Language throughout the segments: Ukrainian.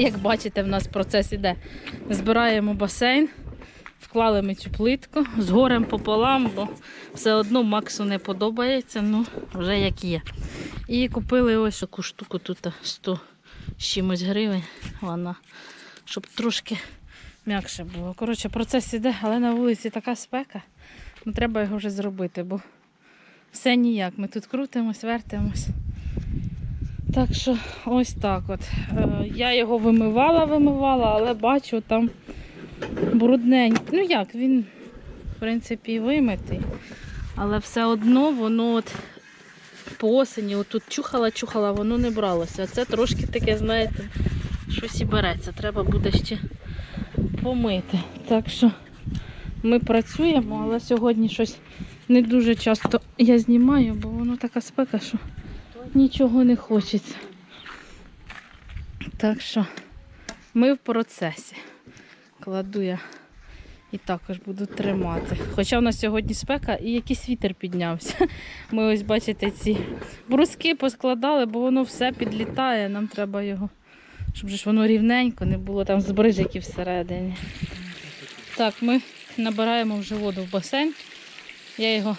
Як бачите, в нас процес іде. Збираємо басейн, вклали ми цю плитку з горем пополам, бо все одно Максу не подобається, ну вже як є. І купили ось таку штуку, тут 100 з чимось гривень. Вона, щоб трошки м'якше було. Коротше, процес іде, але на вулиці така спека. Ну, треба його вже зробити, бо все ніяк. Ми тут крутимось, вертимось. Так що ось так от. Е, Я його вимивала, вимивала, але бачу там брудненький. Ну як, він, в принципі, вимитий. Але все одно воно от по осені отут чухала, чухала, воно не бралося. А це трошки таке, знаєте, щось і береться. Треба буде ще помити. Так що ми працюємо, але сьогодні щось не дуже часто я знімаю, бо воно така спека, що нічого не хочеться. Так що ми в процесі. Кладу я і також буду тримати. Хоча в нас сьогодні спека і якийсь вітер піднявся. Ми ось бачите ці бруски поскладали, бо воно все підлітає. Нам треба його, щоб ж воно рівненько, не було там збрижиків всередині. Так, ми набираємо вже воду в басейн. Я його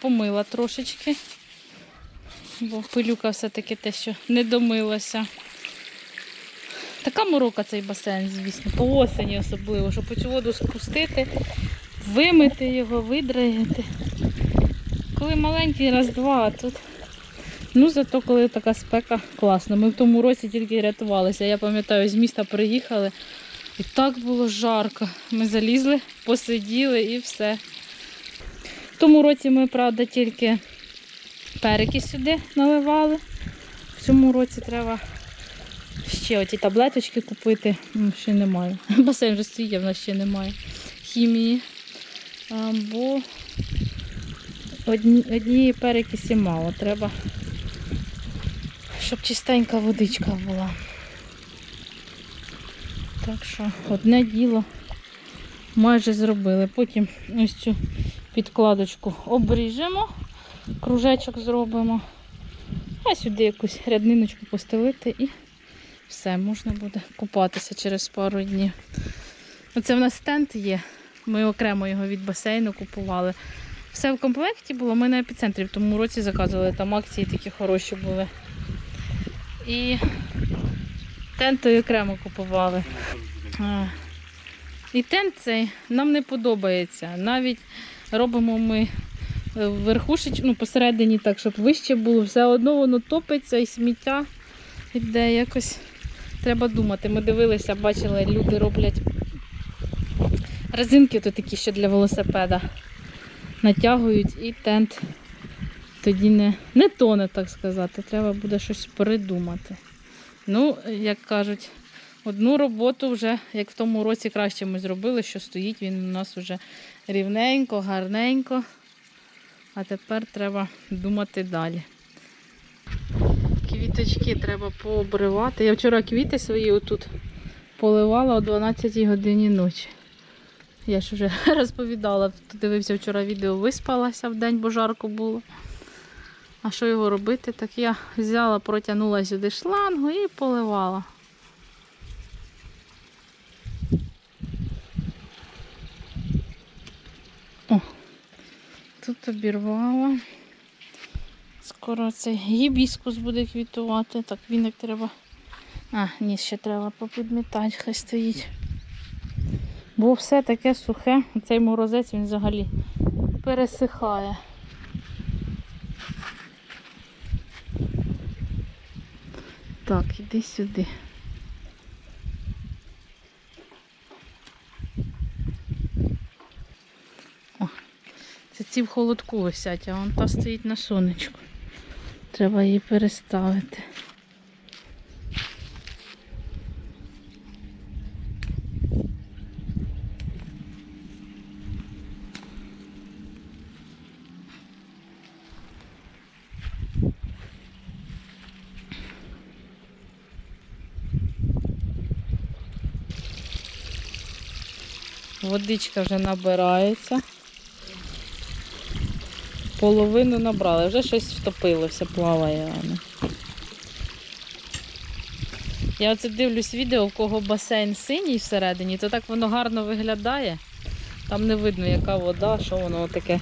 помила трошечки, бо пилюка все-таки те, що не домилася. Така морока цей басейн, звісно, по осені особливо, щоб цю воду спустити, вимити його, видраїти. Коли маленький, раз-два, а тут. Ну, зато коли така спека, класно. Ми в тому році тільки рятувалися. Я пам'ятаю, з міста приїхали. І так було жарко. Ми залізли, посиділи і все. В тому році ми, правда, тільки перики сюди наливали. В цьому році треба ще оті таблеточки купити. Ще немає. Басейн вже стоїть, в нас ще немає хімії. Бо одні, однієї перекисі мало. Треба, щоб чистенька водичка була. Так що одне діло майже зробили. Потім ось цю підкладочку обріжемо, кружечок зробимо, а сюди якусь рядниночку постелити і все, можна буде купатися через пару днів. Оце в нас стенд є. Ми окремо його від басейну купували. Все в комплекті було. Ми на епіцентрі в тому році заказували, там акції такі хороші були. І тенти окремо купували. І тент цей нам не подобається. Навіть робимо ми е, верхушеч, ну, посередині так, щоб вище було, все одно воно топиться і сміття йде якось. Треба думати. Ми дивилися, бачили, люди роблять резинки то такі ще для велосипеда. Натягують і тент тоді не, не тоне, так сказати. Треба буде щось придумати. Ну, як кажуть, одну роботу вже, як в тому році краще ми зробили, що стоїть він у нас вже рівненько, гарненько. А тепер треба думати далі. Квіточки треба пообривати. Я вчора квіти свої отут поливала о 12 годині ночі. Я ж вже розповідала, тут дивився вчора відео, виспалася в день, бо жарко було. А що його робити? Так я взяла, протягнула сюди шлангу і поливала. Тут обірвала. Скоро цей гібіскус буде квітувати. Так віник треба. А, ні, ще треба попідмітати, хай стоїть. Бо все таке сухе, цей морозець він взагалі пересихає. Так, іди сюди. Це ці в холодку висять, а вон та стоїть на сонечку. Треба її переставити. Водичка вже набирається. Половину набрали, вже щось втопилося, плаває. воно. Я оце дивлюсь відео, в кого басейн синій всередині, то так воно гарно виглядає. Там не видно, яка вода, що воно таке.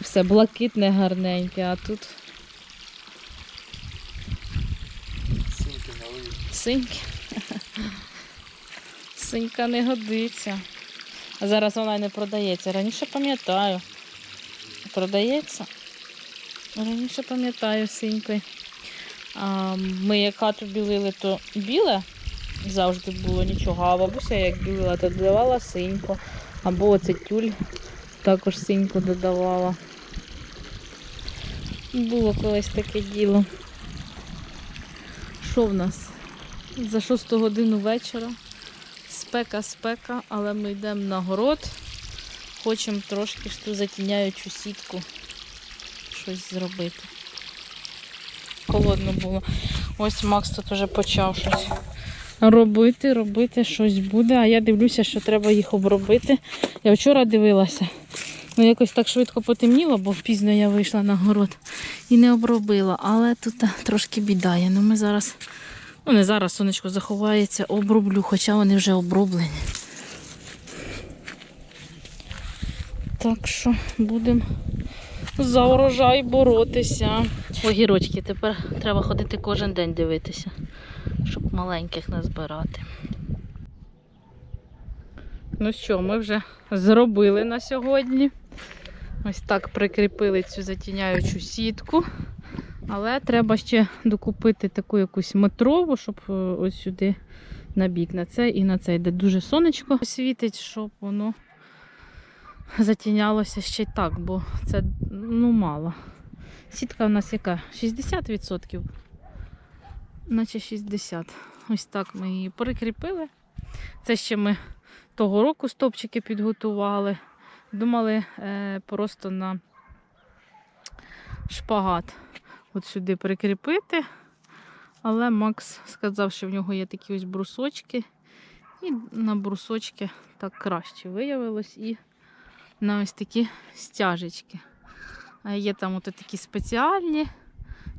Все блакитне, гарненьке, а тут Синьки налив. синьки. Синька не годиться. А зараз вона не продається. Раніше пам'ятаю. Продається. Раніше пам'ятаю синькою. А, ми як хату білили, то біле завжди було нічого, а бабуся як білила, то додавала синьку. Або оце тюль також синьку додавала. Було колись таке діло. Що в нас? За 6 годину вечора. Спека, спека, але ми йдемо на город. Хочемо трошки ж ту затіняючу сітку щось зробити. Холодно було. Ось Макс тут вже почав щось робити, робити щось буде. А я дивлюся, що треба їх обробити. Я вчора дивилася. Ну, якось так швидко потемніло, бо пізно я вийшла на город і не обробила. Але тут трошки бідає. Ну ми зараз, ну не зараз сонечко заховається, оброблю, хоча вони вже оброблені. Так що будемо за урожай боротися. Огірочки, тепер треба ходити кожен день дивитися, щоб маленьких не збирати. Ну що, ми вже зробили на сьогодні. Ось так прикріпили цю затіняючу сітку. Але треба ще докупити таку якусь метрову, щоб е, ось сюди на бік, на це і на це, де дуже сонечко світить, щоб воно затінялося ще й так, бо це ну мало. Сітка у нас яка? 60%? Наче 60. Ось так ми її прикріпили. Це ще ми того року стопчики підготували. Думали е, просто на шпагат от сюди прикріпити. Але Макс сказав, що в нього є такі ось брусочки. І на брусочки так краще виявилось. На ось такі стяжечки. Є там от такі спеціальні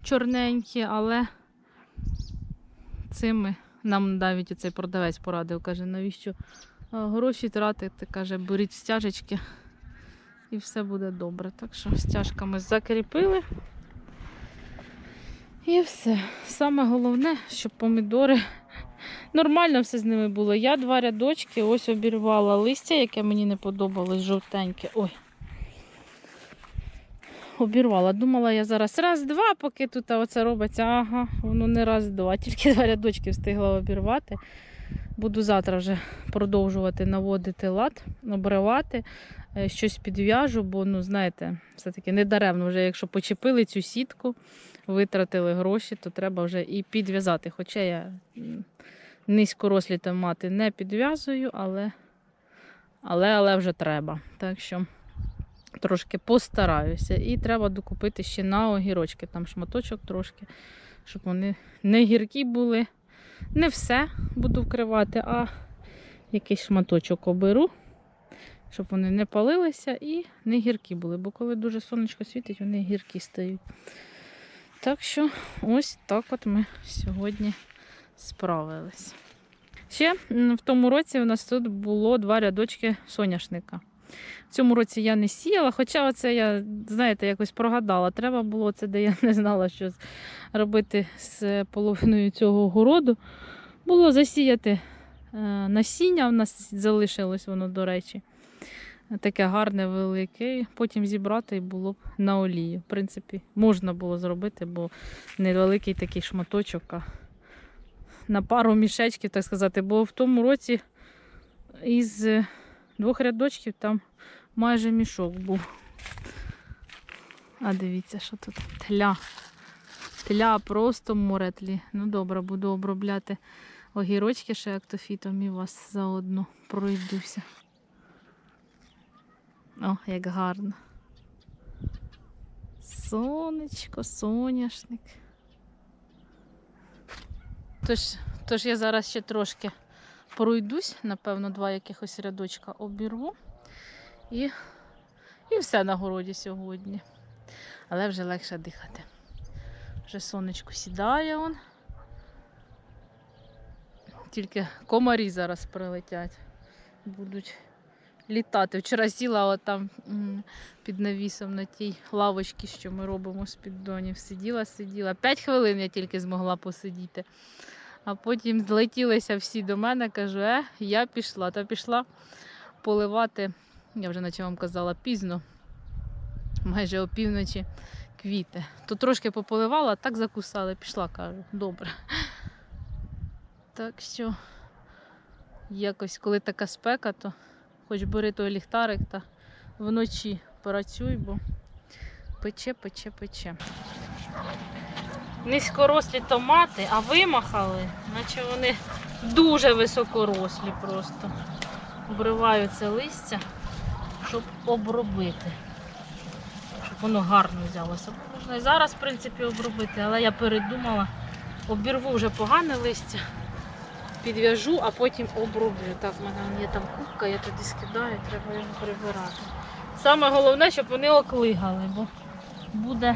чорненькі, але цими нам навіть оцей продавець порадив, каже, навіщо гроші тратити, каже, беріть стяжечки і все буде добре. Так що стяжками закріпили. І все. Саме головне, щоб помідори нормально все з ними було. Я два рядочки ось обірвала листя, яке мені не подобалось, жовтеньке. Ой. Обірвала. Думала, я зараз раз-два, поки тут оце робиться. Ага, воно не раз-два. Тільки два рядочки встигла обірвати. Буду завтра вже продовжувати наводити лад, обривати, е, щось підв'яжу, бо, ну, знаєте, все-таки недаремно вже, якщо почепили цю сітку, витратили гроші, то треба вже і підв'язати. Хоча я низькорослі томати не підв'язую, але, але, але вже треба. Так що трошки постараюся. І треба докупити ще на огірочки, там шматочок трошки, щоб вони не гіркі були. Не все буду вкривати, а якийсь шматочок оберу, щоб вони не палилися і не гіркі були, бо коли дуже сонечко світить, вони гіркі стають. Так що ось так от ми сьогодні справились. Ще в тому році у нас тут було два рядочки соняшника. В цьому році я не сіяла, хоча оце я, знаєте, якось прогадала. Треба було це, де я не знала, що робити з половиною цього городу. Було засіяти е, насіння, у нас залишилось воно, до речі. Таке гарне, велике. Потім зібрати і було б на олію. В принципі, можна було зробити, бо невеликий такий шматочок. На пару мішечків, так сказати, бо в тому році із е, двох рядочків там майже мішок був. А дивіться, що тут тля. Тля просто море тлі. Ну добре, буду обробляти огірочки ще актофітом і вас заодно пройдуся. О, як гарно. Сонечко, соняшник. Тож, тож я зараз ще трошки пройдусь, напевно, два якихось рядочка обірву. І, і все на городі сьогодні. Але вже легше дихати. Вже сонечко сідає он. Тільки комарі зараз прилетять. Будуть літати. Вчора сіла там під навісом на тій лавочці, що ми робимо з піддонів. Сиділа, сиділа. П'ять хвилин я тільки змогла посидіти. А потім злетілися всі до мене, кажу, е, я пішла. Та пішла поливати, я вже наче вам казала, пізно, майже опівночі квіти. То трошки пополивала, так закусали, пішла, кажу, добре. Так що якось, коли така спека, то хоч бери той ліхтарик та вночі працюй, бо пече, пече, пече. Низькорослі томати, а вимахали, наче вони дуже високорослі просто. Обриваю це листя, щоб обробити. Щоб воно гарно взялося. Можна і зараз, в принципі, обробити, але я передумала, обірву вже погане листя, підв'яжу, а потім оброблю. Так, в мене є там кубка, я туди скидаю, треба його прибирати. Саме головне, щоб вони оклигали, бо буде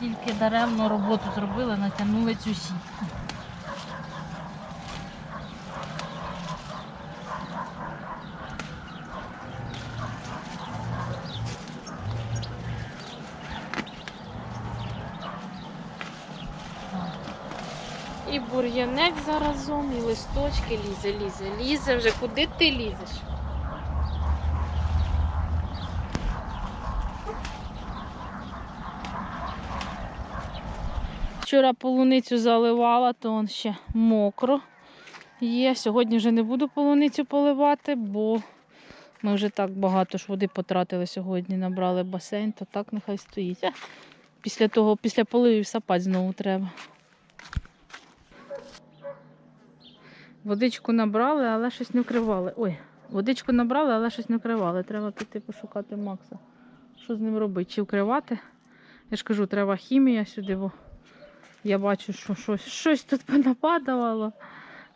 тільки даремно роботу зробили, натягнули цю сітку. І бур'янець заразом, і листочки лізе, лізе, лізе вже. Куди ти лізеш? Вчора полуницю заливала, то он ще мокро є. Сьогодні вже не буду полуницю поливати, бо ми вже так багато ж води потратили сьогодні, набрали басейн, то так нехай стоїть. Після того, після поливів сапати знову треба. Водичку набрали, але щось не вкривали. Ой, водичку набрали, але щось не вкривали. Треба піти пошукати Макса. Що з ним робити? Чи вкривати? Я ж кажу, треба хімія сюди, бо я бачу, що щось, щось тут понападувало.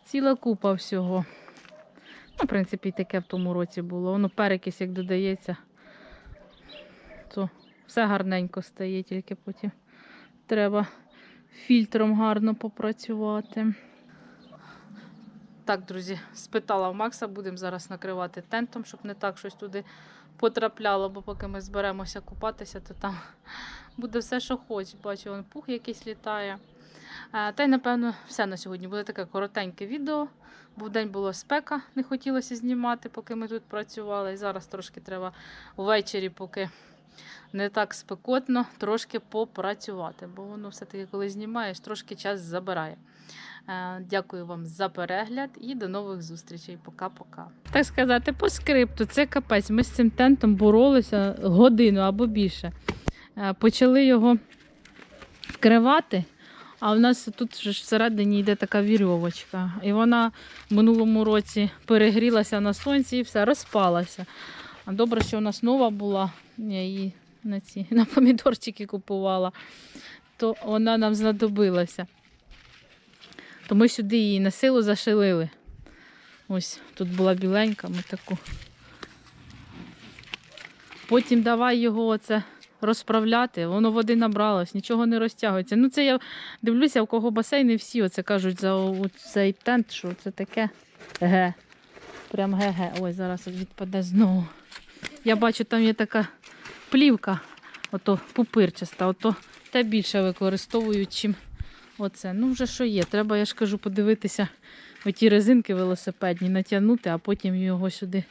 Ціла купа всього. Ну, в принципі, і таке в тому році було. Воно перекись, як додається, то все гарненько стає, тільки потім треба фільтром гарно попрацювати. Так, друзі, спитала в Макса, будемо зараз накривати тентом, щоб не так щось туди потрапляло, бо поки ми зберемося купатися, то там буде все, що хоч. Бачу, вон пух якийсь літає. Е, Та й, напевно, все на сьогодні. Буде таке коротеньке відео. Бо в день було спека, не хотілося знімати, поки ми тут працювали. І зараз трошки треба ввечері, поки не так спекотно, трошки попрацювати. Бо воно все-таки, коли знімаєш, трошки час забирає. Е, Дякую вам за перегляд і до нових зустрічей. Пока-пока. Так сказати, по скрипту, це капець. Ми з цим тентом боролися годину або більше. Е, Почали його вкривати. А в нас тут вже всередині йде така вірьовочка. І вона в минулому році перегрілася на сонці і все, розпалася. А добре, що нас нова була, я її на ці на помідорчики купувала, то вона нам знадобилася. То ми сюди її на силу зашилили. Ось тут була біленька, ми таку. Потім давай його оце розправляти, воно води набралось, нічого не розтягується. Ну, це я дивлюся, у кого басейни всі оце кажуть за цей тент, що це таке ге. Прям ге-ге. Ой, зараз відпаде знову. Я бачу, там є така плівка, ото пупирчаста, ото те більше використовують, чим оце. Ну, вже що є. Треба, я ж кажу, подивитися оті резинки велосипедні, натягнути, а потім його сюди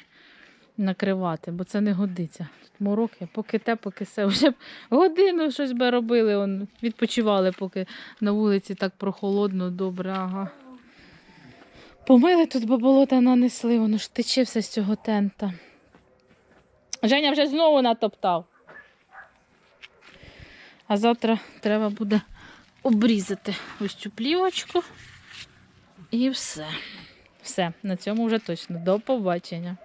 накривати, бо це не годиться. Тут мороки, поки те, поки все. Вже годину щось би робили, он, відпочивали, поки на вулиці так прохолодно, добре. Ага. Помили тут, бо болота нанесли, воно ж тече все з цього тента. Женя вже знову натоптав. А завтра треба буде обрізати ось цю плівочку. І все. Все, на цьому вже точно. До побачення.